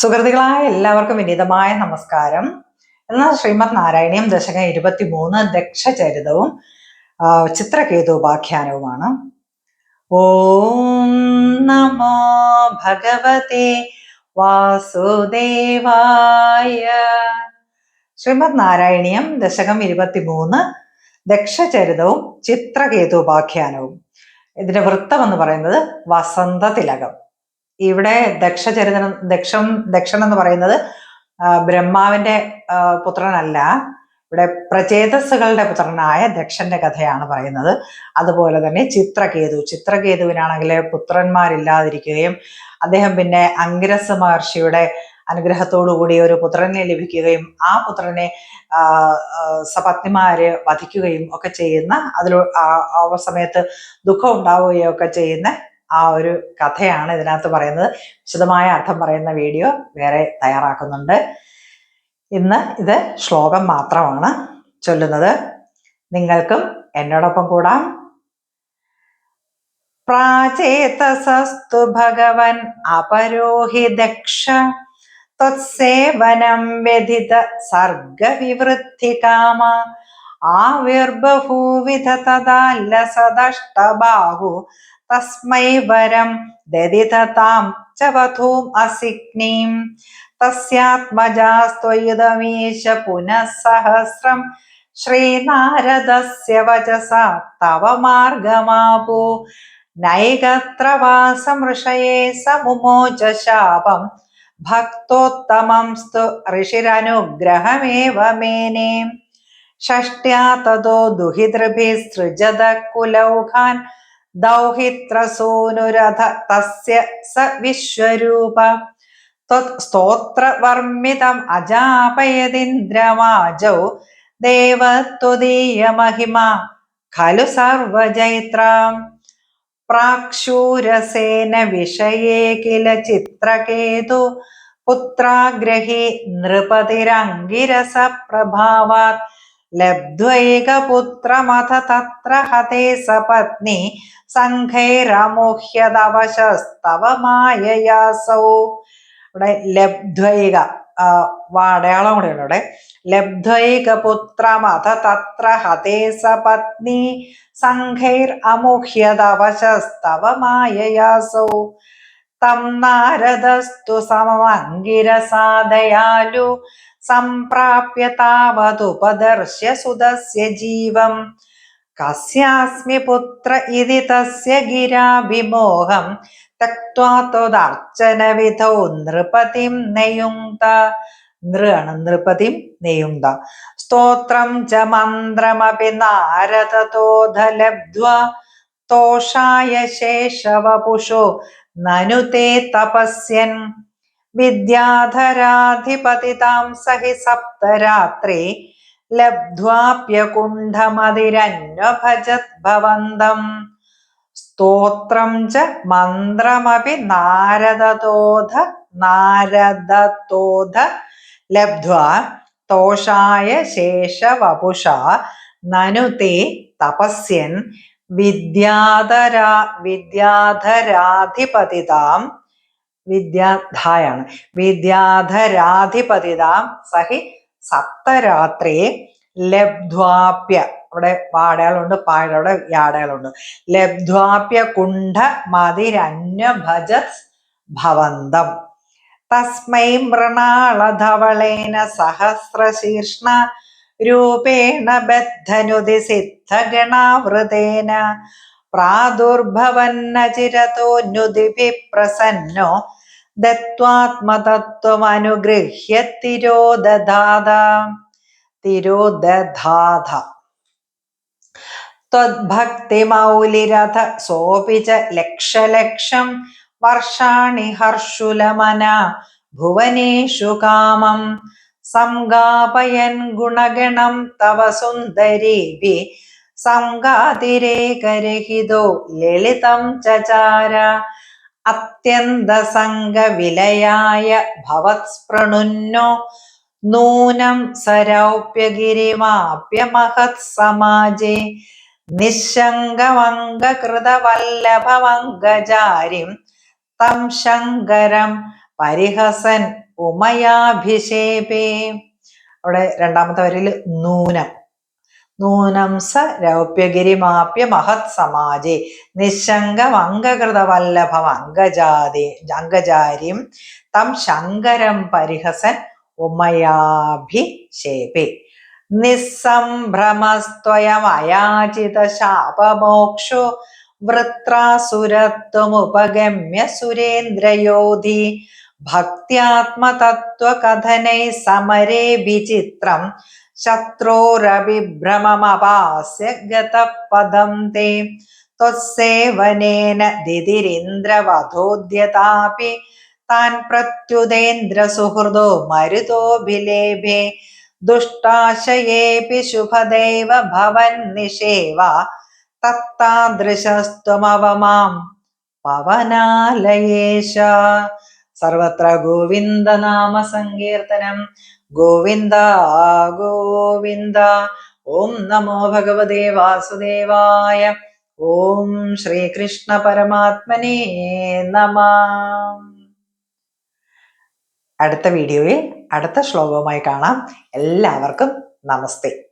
സുഹൃത്തുക്കളായ എല്ലാവർക്കും വിനീതമായ നമസ്കാരം. എന്നാൽ ശ്രീമദ് നാരായണീയം ദശകം ഇരുപത്തിമൂന്ന് ദക്ഷചരിതവും ചിത്രകേതുപാഖ്യാനവുമാണ് ഓം നമോ ഭഗവതേ വാസുദേവായ. ശ്രീമദ് നാരായണീയം ദശകം ഇരുപത്തിമൂന്ന് ദക്ഷചരിതവും ചിത്രകേതുപാഖ്യാനവും ഇതിന്റെ വൃത്തം എന്ന് പറയുന്നത് വസന്ത തിലകം. ഇവിടെ ദക്ഷചരിതനം ദക്ഷം ദക്ഷൻ എന്ന് പറയുന്നത് ബ്രഹ്മാവിന്റെ പുത്രനല്ല. ഇവിടെ പ്രചേതസ്സുകളുടെ പുത്രനായ ദക്ഷന്റെ കഥയാണ് പറയുന്നത്. അതുപോലെ തന്നെ ചിത്രകേതു. ചിത്രകേതുവിനാണെങ്കിൽ പുത്രന്മാരില്ലാതിരിക്കുകയും അദ്ദേഹം പിന്നെ അങ്കിരസ് മഹർഷിയുടെ അനുഗ്രഹത്തോടുകൂടി ഒരു പുത്രനെ ലഭിക്കുകയും ആ പുത്രനെ സപത്നിമാര് വധിക്കുകയും ഒക്കെ ചെയ്യുന്ന അതിൽ ആ സമയത്ത് ദുഃഖം ഉണ്ടാവുകയും ഒക്കെ ചെയ്യുന്ന ആ ഒരു കഥയാണ് ഇതിനകത്ത് പറയുന്നത്. വിശദമായ അർത്ഥം പറയുന്ന വീഡിയോ വേറെ തയ്യാറാക്കുന്നുണ്ട്. ഇന്ന് ഇത് ശ്ലോകം മാത്രമാണ് ചൊല്ലുന്നത്. നിങ്ങൾക്കും എന്നോടൊപ്പം കൂടാം. പ്രാചേതസസ്തു ഭഗവൻ അപരോഹി ദക്ഷ ത്വത്സേവനം സർഗവിവൃദ്ധി കാമ ആവിർബഭൂവിധ തദാല്ലസദഷ്ടബാഹു തസ്മൈ വരം ദദിതതാം ചവധൂം വധൂം അസിഗ്നീം. തസ്യാത്മജാസ്ത്വയുധമീശ പുനഃ സഹസ്രം ശ്രീനാരദസ്യ വചസ തവ മാർഗമാപു. നൈകത്ര വാസമൃഷയേ സമുമോച ശാപം. ഭക്തോത്തമം സ്തു ഋഷിരനുഗ്രഹമേവ മേനേ. ഷഷ്ട്യാ തതോ ദുഹിതൃഭിസൃജത കുലൗഘാൻ ദൗഹിത്രസൂനുരഥ തസ്യ സ വിശ്വരൂപ. സ്തോത്രവർമ്മിതം അജാപയതിന്ദ്രമാജൗ. ദേവത്വദീയ മഹിമ. ഖലു സർവജൈത്രാം. പ്രാക്ഷൂരസേന വിഷയേ കില ചിത്രകേതു. പുത്രാഗ്രഹി നൃപതിരംഗിരസ പ്രഭാവാത് ലബ്ധ്വൈകപുത്രമഥ തത്ര ഹതേ സപത്നി സംഘൈരമുഹ്യതവശസ്തവ മായയാസൗ. ഇവിടെ ലബ്ധ്വൈക ആ, വാടയാളം കൂടെ ഉണ്ട് ഇവിടെ. ലബ്ധ്വൈകപുത്രമഥ തത്ര ഹതേ സപത്നി സംഘൈർ അമുഹ്യതവശസ്തവ മായയാസൗ. തം നാരദസ്തു സമമംഗിരസാദയാലു സംപ്രാപ്യ താവതുപദർശ്യ സുതസ്യ ജീവം കസ്യാസ്മി പുത്ര ഇതി തസ്യ ഗിരാഭിമോഹം തക്വാ ത്വദർച്ചന വിധൗ നൃപതിം നയുങ്ത നൃണ് നൃപതിം നയുങ്ത। സ്തോത്രം ച മന്ത്രമപി നാരദതോധ ലബ്ധ്വാ തോഷായ ശേഷവപുഷോ। നനു തേ തപസ്യൻ. വിദ്യാധരാധിപതിതാം സഹി സപ്തരാത്രി. ലബ്ധ്വാപ്യകുണ്ഠമതിരന്വഭജത് ഭവന്തം. സ്തോത്രം ച മന്ത്രമപി നാരദതോധ നാരദതോധ. ലബ്ധ്വാ തോഷായ ശേഷവപുഷ. നനു തേ തപസ്യൻ. വിദ്യാധരാ വിദ്യാധരാധിപതിതാം. വിദ്യാധായാണ് വിദ്യാധരാധിപതിതാം സഹി സപ്തരാത്രി ലബ്ധ്വാപ്യ. അവിടെ പാടയാളുണ്ട് പാടവിടെ യാടയാളുണ്ട്. ലബ്ധ്വാപ്യ കുണ്ഠ മതിരന്യ ഭജത് ഭവന്തം. തസ്മൈ മൃണാളധവളേന സഹസ്രശീർഷ്ണ രൂപേണ ബദ്ധനുതി സിദ്ധഗണാവൃതേന. പ്രാദുർഭവന്ന ചിരതോന്യുതിഭി പ്രസന്നോ ദത്വാത്മതത്വമനുഗൃഹ്യ തിരോദധാത. തിരോദധാത ത്വദ്ഭക്തിമൗലിരഥ സോപി ച ലക്ഷലക്ഷം വർഷാണി ഹർഷുലമന. ഭുവനേഷു കാമം. സംഗാപയൻ ഗുണഗണം തവ സുന്ദരീഭി. സംഗാതിരേകരഹിതോ ലളിതം ചചാര. അത്യന്തസംഗവിലയായ ഭവത്സ്പൃണുന്നോ നൂനം സരൗപ്യഗിരിമാപ്യമഹത് സമാജേ. നിശങ്കമംഗകൃതവല്ലഭമംഗജാരിം തം ശങ്കരം പരിഹസൻ ഉമയാഭിഷേപേ. അവിടെ രണ്ടാമത്തെ വരിയിൽ നൂനം. നൂനം സ രൗപ്യഗിരിമാപ്യ മഹത് സമാജെ. നിശങ്കം അംഗകൃത വല്ലഭം അംഗജാതി അംഗജാരിം തം ശങ്കരം പരിഹസൻ ഉമയാഭിഷേപേ. നിസ്സംഭ്രമസ്ത്വയമയാചിത ശാപമോക്ഷോ വൃത്രാസുരത്വമുപഗമ്യ സുരേന്ദ്രയോധി. ഭക്ത്യാത്മതത്വകഥനൈ സമരേ വിചിത്രം. ശത്രോരവിഭ്രമമപാസ്യ ഗതപദം തേ. ത്വത്സേവനേന ദിതിരിന്ദ്രവധോദ്യതാപി. താൻ പ്രത്യുതേന്ദ്ര സുഹൃദോ മരുതോഭിലേഭേ ദുഷ്ടാശയേപി ശുഭദൈവ ഭവൻ നിഷേവ. തത്താദൃശസ്ത്വമവമാം പവനാലയേശ. സർവത്ര ഗോവിന്ദ നാമ സങ്കീർത്തനം. ഗോവിന്ദ ഗോവിന്ദ. ഓം നമോ ഭഗവതേ വാസുദേവായ. ഓം ശ്രീകൃഷ്ണ പരമാത്മനേ നമ. അടുത്ത വീഡിയോയിൽ അടുത്ത ശ്ലോകവുമായി കാണാം. എല്ലാവർക്കും നമസ്തേ.